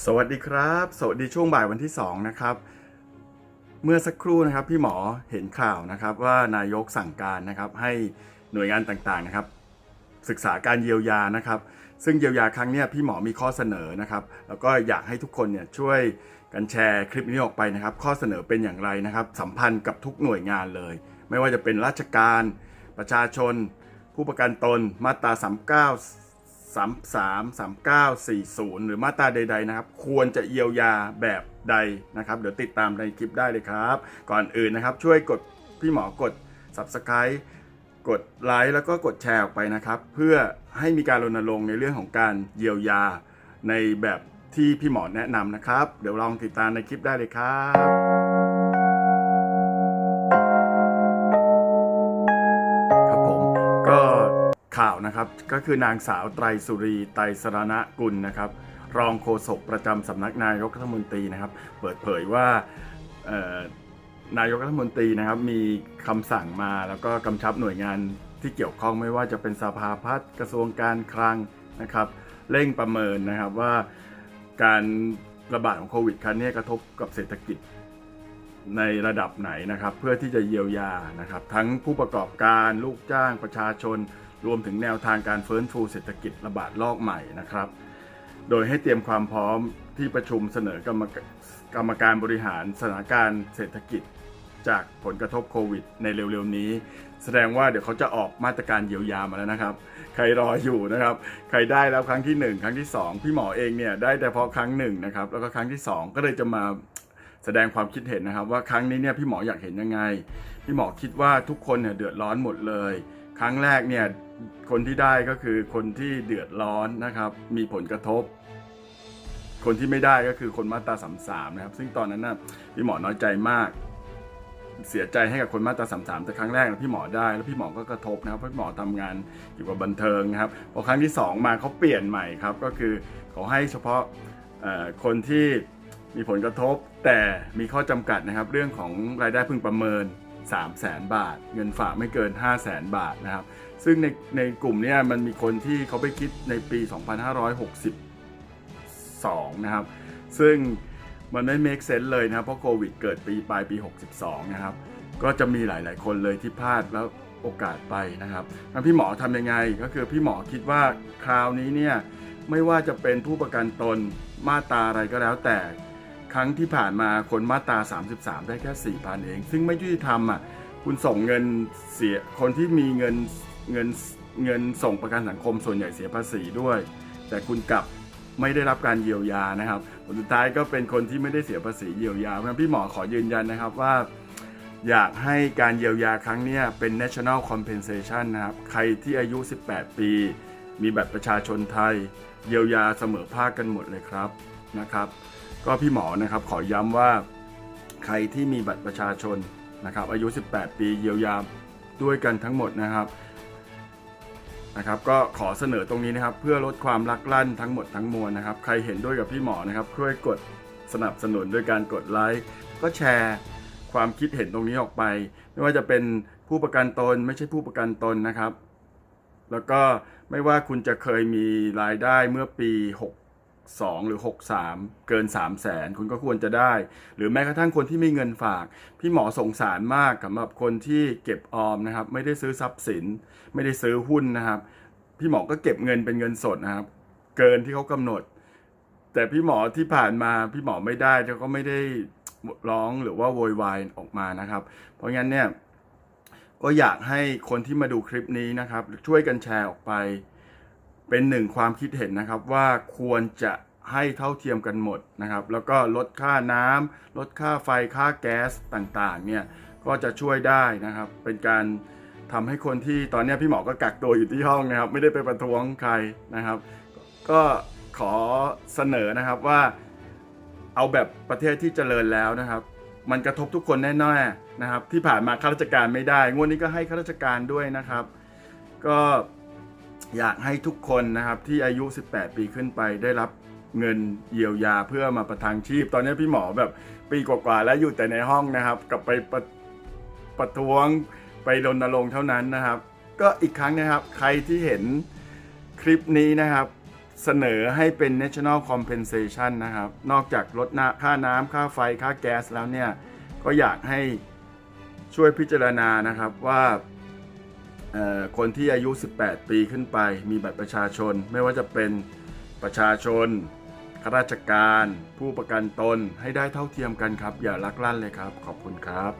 สวัสดีครับ สวัสดีช่วงบ่ายวันที่ 2 นะครับ เมื่อสักครู่นะครับพี่หมอเห็นข่าวนะครับว่านายกสั่งการนะครับให้หน่วยงานต่างๆนะครับ ศึกษาการเยียวยานะครับ ซึ่งเยียวยาครั้งนี้พี่หมอมีข้อเสนอนะครับ แล้วก็อยากให้ทุกคนเนี่ยช่วยกันแชร์คลิปนี้ออกไปนะครับ ข้อเสนอเป็นอย่างไรนะครับ สัมพันธ์กับทุกหน่วยงานเลย ไม่ว่าจะเป็นราชการ ประชาชน ผู้ประกันตนมาตรา39 33 39 40 หรือมาตราใด ๆ นะครับ ควรจะเยียวยาแบบใดนะครับ เดี๋ยวติดตามในคลิปได้เลยครับ ก่อนอื่นนะครับ ช่วยกดพี่หมอกด Subscribe กดไลค์แล้วก็กดแชร์ออกไปนะครับ เพื่อให้มีการรณรงค์ในเรื่องของการเยียวยาในแบบที่พี่หมอแนะนำนะครับ เดี๋ยวลองติดตามในคลิปได้เลยครับครับ ข่าวนะครับ ก็คือนางสาวไตรสุรีไตรสรณกุลนะครับ รองโฆษกประจำสำนักนายกรัฐมนตรีนะครับ เปิดเผยว่านายกรัฐมนตรีนะครับมีคำสั่งมาแล้วก็กำชับหน่วยงานที่เกี่ยวข้องไม่ว่าจะเป็นสภาพัฒน์กระทรวงการคลังนะครับ เร่งประเมินนะครับว่าการระบาดของโควิดครั้งนี้กระทบกับเศรษฐกิจในระดับไหนนะครับ เพื่อที่จะเยียวยานะครับ ทั้งผู้ประกอบการลูกจ้างประชาชน รวมถึงแนวทางการฟื้นฟูเศรษฐกิจระบาดรอบใหม่นะครับ โดยให้เตรียมความพร้อมที่ประชุมเสนอกรรมกรรมการบริหารสถานการณ์เศรษฐกิจจากผลกระทบโควิดในเร็วๆนี้ แสดงว่าเดี๋ยวเขาจะออกมาตรการเยียวยามาแล้วนะครับ ใครรออยู่นะครับ ใครได้แล้วครั้งที่ 1 ครั้งที่ 2 พี่หมอเองเนี่ยได้แต่เพราะครั้งหนึ่งนะครับแล้วก็ครั้งที่ 2 ก็เลยจะมาแสดงความคิดเห็นนะครับ ว่าครั้งนี้เนี่ยพี่หมออยากเห็นยังไง พี่หมอคิดว่าทุกคนเนี่ยเดือดร้อนหมดเลย ครั้งแรกเนี่ยคนที่ได้ก็คือคนที่เดือดร้อนนะครับ มีผลกระทบ คนที่ไม่ได้ก็คือคนมาตราสามสามนะครับ ซึ่งตอนนั้นน่ะพี่หมอน้อยใจมาก เสียใจให้กับคนมาตราสามสามแต่ครั้งแรกนะพี่หมอได้แล้วพี่หมอก็กระทบนะครับเพราะพี่หมอทำงานเกี่ยวกับบันเทิงนะครับพอครั้งที่สองมาเขาเปลี่ยนใหม่ครับก็คือเขาให้เฉพาะคนที่มีผลกระทบแต่มีข้อจำกัดนะครับ เรื่องของรายได้พึงประเมิน 3 0 0แสนบาท เงินฝากไม่เกิน 5 0 0แสนบาทนะครับ ซึ่งในในกลุ่มนี้มันมีคนที่เขาไปคิดในปี 2562 นะครับ ซึ่งมันไม่ make sense เลยนะครับ เพราะโควิดเกิดปีปลายปี 62 นะครับ ก็จะมีหลาย ๆ คนเลยที่พลาดแล้วโอกาสไปนะครับแล้วพี่หมอทำยังไง ก็คือพี่หมอคิดว่าคราวนี้เนี่ยไม่ว่าจะเป็นผู้ประกันตนมาตราอะไรก็แล้วแต่ ครั้งที่ผ่านมาคนมาตรา 33 ได้แค่4,000 เอง ซึ่งไม่ยุติธรรมอะคุณส่งเงินเสียคนที่มีเงินเงินเงินส่งประกันสังคมส่วนใหญ่เสียภาษีด้วย แต่คุณกลับไม่ได้รับการเยียวยานะครับผลสุดท้ายก็เป็นคนที่ไม่ได้เสียภาษีเยียวยาเพราะฉะนั้นพี่หมอขอยืนยันนะครับว่า อยากให้การเยียวยาครั้งนี้เป็น national compensation นะครับ ใครที่อายุ 18 ปี มีบัตรประชาชนไทย เยียวยาเสมอภาคกันหมดเลยครับนะครับ ก็พี่หมอนะครับขอย้ำว่าใครที่มีบัตรประชาชนนะครับ อายุ 18 ปีเยียวยาด้วยกันทั้งหมดนะครับนะครับ ก็ขอเสนอตรงนี้นะครับ เพื่อลดความลักลั่นทั้งหมดทั้งมวลนะครับ ใครเห็นด้วยกับพี่หมอนะครับช่วยกดสนับสนุนด้วยการกดไลค์ก็แชร์ความคิดเห็นตรงนี้ออกไป ไม่ว่าจะเป็นผู้ประกันตนไม่ใช่ผู้ประกันตนนะครับ แล้วก็ไม่ว่าคุณจะเคยมีรายได้เมื่อปี 62 หรือ 63 เกิน 3 0 0แสนคุณก็ควรจะได้ หรือแม้กระทั่งคนที่มีเงินฝาก พี่หมอสงสารมากสำหรับคนที่เก็บออมนะครับ ไม่ได้ซื้อทรัพย์สิน ไม่ได้ซื้อหุ้นนะครับ พี่หมอก็เก็บเงินเป็นเงินสดนะครับ เกินที่เขากำหนด แต่พี่หมอที่ผ่านมาพี่หมอไม่ได้เขาก็ไม่ได้ร้องหรือว่าโวยวายออกมานะครับ เพราะงั้นเนี่ยก็อยากให้คนที่มาดูคลิปนี้นะครับ ช่วยกันแชร์ออกไป เป็นหนึ่งความคิดเห็นนะครับว่าควรจะให้เท่าเทียมกันหมดนะครับ แล้วก็ลดค่าน้ำลดค่าไฟค่าแก๊สต่างๆเนี่ยก็จะช่วยได้นะครับ เป็นการทำให้คนที่ตอนนี้พี่หมอก็กักตัวอยู่ที่ห้องนะครับ ไม่ได้ไปประท้วงใครนะครับ ก็ขอเสนอนะครับว่าเอาแบบประเทศที่เจริญแล้วนะครับ มันกระทบทุกคนแน่ๆนะครับ ที่ผ่านมาข้าราชการไม่ได้ งวดนี้ก็ให้ข้าราชการด้วยนะครับ ก็ อยากให้ทุกคนนะครับที่อายุ 18 ปีขึ้นไปได้รับเงินเยียวยาเพื่อมาประทังชีพ ตอนนี้พี่หมอแบบปีกว่าๆแล้วอยู่แต่ในห้องนะครับ กลับไปประประท้วงไปรณรงค์เท่านั้นนะครับ ก็อีกครั้งนะครับใครที่เห็นคลิปนี้นะครับ เสนอให้เป็น national compensation นะครับ นอกจากลดน้ำค่าน้ำค่าไฟค่าแก๊สแล้วเนี่ย ก็อยากให้ช่วยพิจารณานะครับว่า คนที่อายุ 18 ปีขึ้นไป มีบัตรประชาชน ไม่ว่าจะเป็นประชาชนข้าราชการ ผู้ประกันตนให้ได้เท่าเทียมกันครับ อย่าลักลั่นเลยครับ ขอบคุณครับ